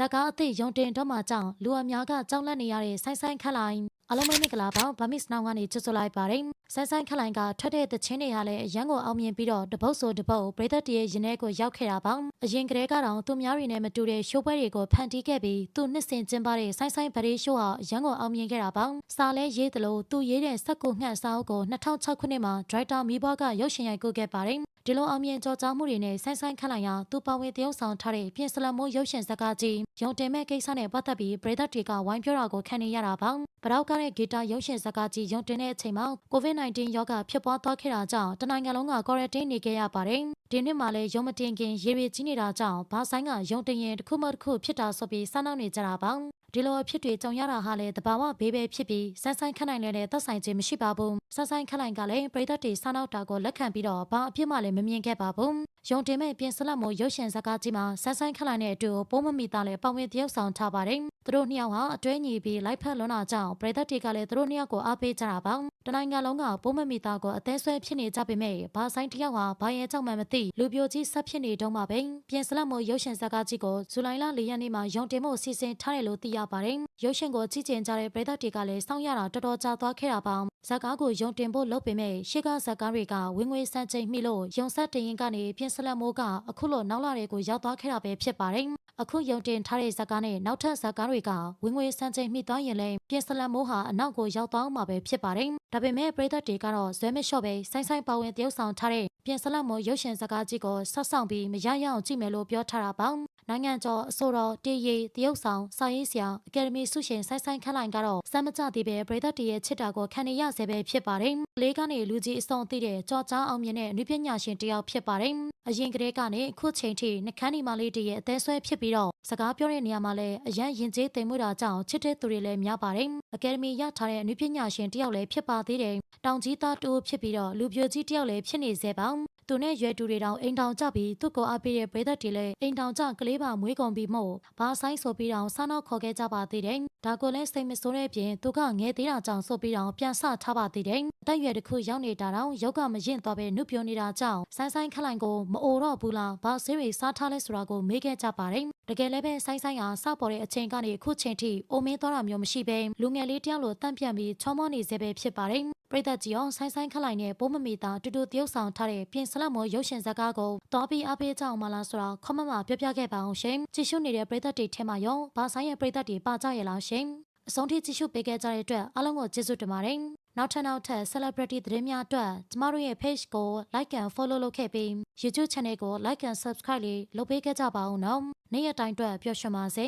ဇက်ကားအသည့်ယုံတင်တော့မှကြောင့်လူအများကကြောက်လန့်နေရတဲ့ဆိုင်းဆိုင်းခက်လိုက်အလုံးမင်းမင်္ဂလာပါဗမစ်နောင်ကနေချစ်ဆိုလိုက်ပါတယ်ဆိုင်းဆိုင်းခက်လိုင်းကထွက်တဲ့သချင်းတွေဟာလည်းအရန်ကိုအောင်မြင်ပြီးတော့တပုတ်ဆိုတပုတ်ပရိသတ်တရဲ့ရင်ထဲကိုရောက်ခဲ့တာပါ အရင်ကတည်းကတော့သူများတွေနဲ့မတူတဲ့ရှိုးပွဲတွေကိုဖန်တီးခဲ့ပြီးသူနှစ်ဆင်ကျင်းပတဲ့ဆိုင်းဆိုင်းဗရေရှိုးဟာအရန်ကိုအောင်မြင်ခဲ့တာပါစာလဲရေးသလိုသူရေးတဲ့စက်ကိုငှက်စာအုပ်ကို2006ခုနှစ်မှာဒရိုက်တာမီဘွားကရုပ်ရှင်ရိုက်ကူးခဲ့ပါတယ်ဒီလိုအောင်မြင်ကြော်ကြားမှုတွေနဲ့ဆိုင်းဆိုင်းခန့်လိုက်ရာသူပါဝင်တရုပ်ဆောင်ထားတဲ့ပြင်စလမိုးရုပ်ရှင်ဇာတ်ကားကြီးရုံတင်မဲ့ကိစ္စနဲ့ပတ်သက်ပြီးပရိသတ်တွေကဝိုင်းပြောတာကိုခံနေရတာပါပတောက်ကတဲ့ဂီတာရုပ်ရှင်ဇာတ်ကားကြီးရုံတင်တဲ့အချိန်မှာ COVID-19 ရောဂါဖြစ်ပွားသွားခဲ့တာကြောင့်တနိုင်ငံလုံးက quarantine နေခဲ့ရပါတယ် ဒီနှစ်မှာလည်းရုံမတင်ခင်ရေရီကြီးနေတာကြောင့်ဘာဆိုင်ကရုံတင်ရင်တစ်ခုမှတစ်ခုဖြစ်တာဆိုပြီးစမ်းနှောင်းနေကြတာပါဒီလိုအဖြစ်တွေကြုံရတာဟာလည်းတဘာဝဘေးပဲဖြစ်ပြီးဆန်းဆိုင်ခန့်နိုင်လည်းသက်ဆိုင်ခြင်းမရှိပါဘူးဆန်းဆိုင်ခန့်နိုင်ကလည်းပရိသတ်တွေစားနောက်တာကိုလက်ခံပြီးတော့ဘာအဖြစ်မှလည်းမမြင်ခဲ့ပါဘူးရုံတင်မဲ့ပြင်စလက်မို့ရုပ်ရှင်ဇာတ်ကားကြီးမှာဆန်းဆိုင်ခန့်နိုင်တဲ့အတူပိုးမမီသားလည်းပါဝင်တရုပ်ဆောင်ထားပါတယ်သူတို့နှစ်ယောက်ဟာအတွဲညီပြီးလိုက်ဖက်လွန်တာကြောင့်ပရိသတ်တွေကလည်းသူတို့နှစ်ယောက်ကိုအားပေးကြတာပါတနိုင်ငံလုံးကပိုးမမီသားကိုအသေးဆွဲဖြစ်နေကြပေမဲ့ဘာဆိုင်တယောက်ဟာဘာရဲ့ကြောင့်မှမသိလူပြိုကြီးဆက်ဖြစ်နေတော့မှပဲပြင်စလက်မို့ရုပ်ရှင်ဇာတ်ကားကြီးကိုဇူလိုင်လ၄ရက်နေ့မှာရုံတင်မှုစီစဉ်ထားတယ်လို့သိရပါတယ်ရုပ်ရှင်ကိုကြည့်ကြင်ကြတဲ့ပရိသတ်တွေကလည်းစောင့်ရတာတော်တော်ကြာသွားခဲ့တာပါဇာတ်ကားကိုရုံတင်ဖို့လုပ်ပေမဲ့ရှေ့ကဇာတ်ကားတွေကဝင်ငွေစံချိန်မိလို့ရုံဆက်တင်ရင်ကနေပြင်စလက်မိုးကအခုလိုနောက်လာတွေကိုရောက်သွားခဲ့တာပဲဖြစ်ပါတယ်အခုရုံတင်ထားတဲ့ဇာတ်ကားနဲ့နောက်ထပ်ဇာတ်ကားတွေကဝင်ငွေစံချိန်မိသွားရင်လည်းပြင်စလက်မိုးဟာအနောက်ကိုရောက်သွားမှာပဲဖြစ်ပါတယ်ဒါပေမဲ့ပရိသတ်တွေကတော့ဇွဲမလျှော့ပဲဆိုင်းဆိုင်းပါဝင်တရုပ်ဆောင်ထားတဲ့ပြင်စလက်မိုးရုပ်ရှင်ဇာတ်ကားကြီးကိုဆက်ဆောင်ပြီးမရရအောင်ကြည့်မယ်လို့ပြောထားတာပါ နိုင်ငံကျော်အစိုးရတေးရီတရုတ်ဆောင်စာရေးဆရာအကယ်ဒမီဆုရှင်ဆိုင်းဆိုင်းခန့်လိုက်ကတော့စမ်းမကြသေးပဲပရိသတ်တရဲ့ချစ်တာကိုခံနေရဆဲပဲဖြစ်ပါတယ်။လေးကနေလူကြီးအစုံသိတဲ့ကြော်ကြားအောင်မြင်တဲ့အနုပညာရှင်တယောက်ဖြစ်ပါတယ်။အရင်ကတည်းကနေအခုချိန်ထိနှခမ်းဒီမလေးတရဲ့အသေးဆွဲဖြစ်ပြီးတော့စကားပြောတဲ့နေရာမှာလည်းအရန်ရင်ကျေးသိမ်မှုတာကြောင့်ချစ်တဲ့သူတွေလည်းများပါတယ်။အကယ်ဒမီရထားတဲ့အနုပညာရှင်တယောက်လည်းဖြစ်ပါသေးတယ်။တောင်ကြီးသားတူဖြစ်ပြီးတော့လူပြိုကြီးတယောက်လည်းဖြစ်နေစေပါ သူနဲ့ရွယ်တူတွေတောင်အိမ်တောင်ကြပြီးသူ့ကိုအားပေးတဲ့ပရိသတ်တွေလည်းအိမ်တောင်ကြကလေးပါမွေးကုန်ပြီးမို့ဘာဆိုင်ဆိုပြီးတောင်စားနောက်ခေါ်ခဲ့ကြပါသေးတယ်။ဒါကိုလည်းစိတ်မဆိုးတဲ့ပြင်သူကငယ်သေးတာကြောင့်ဆိုပြီးတောင်ပြန်ဆထားပါသေးတယ်။အသက်ရွယ်တစ်ခုရောက်နေတာတောင်ယောက်ကမရင်သွားပဲနှုတ်ပြနေတာကြောင့်ဆိုင်းဆိုင်းခလိုက်ကိုမအိုတော့ဘူးလားဘာဆေးတွေစားထားလဲဆိုတာကိုမေးခဲ့ကြပါတယ်။တကယ်လည်းပဲဆိုင်းဆိုင်းဟာစပေါ်တဲ့အချိန်ကနေအခုချိန်ထိအိုမင်းသွားတာမျိုးမရှိဘဲလူငယ်လေးတယောက်လိုတန့်ပြန့်ပြီးချောမောနေစေပဲဖြစ်ပါတယ်။ ပရိသတ်ကြီးအောင်ဆိုင်းဆိုင်းခလိုက်နဲ့ပိုးမမီတာတူတူတရုပ်ဆောင်ထားတဲ့ပြင်စလက်မောရုပ်ရှင်ဇာတ်ကားကိုတော်ပြီးအားပေးကြအောင်မလားဆိုတော့ခေါမမပြောပြခဲ့ပါအောင်ရှင်ကြည့်ရှုနေတဲ့ပရိသတ်တွေထဲမှာရောဘာဆိုင်ရဲ့ပရိသတ်တွေပါကြရလားရှင်အဆုံးထိကြည့်ရှုပေးခဲ့ကြတဲ့အတွက်အားလုံးကိုကျေးဇူးတင်ပါတယ်နောက်ထပ်နောက်ထပ် celebrity သတင်းများအတွက်ကျမတို့ရဲ့ page ကို like and follow လုပ်ခဲ့ပြီး YouTube channel ကို like and subscribe လေးလုပ်ပေးခဲ့ကြပါဦးနော်နေ့ရက်တိုင်းအတွက်ပျော်ရွှင်ပါစေ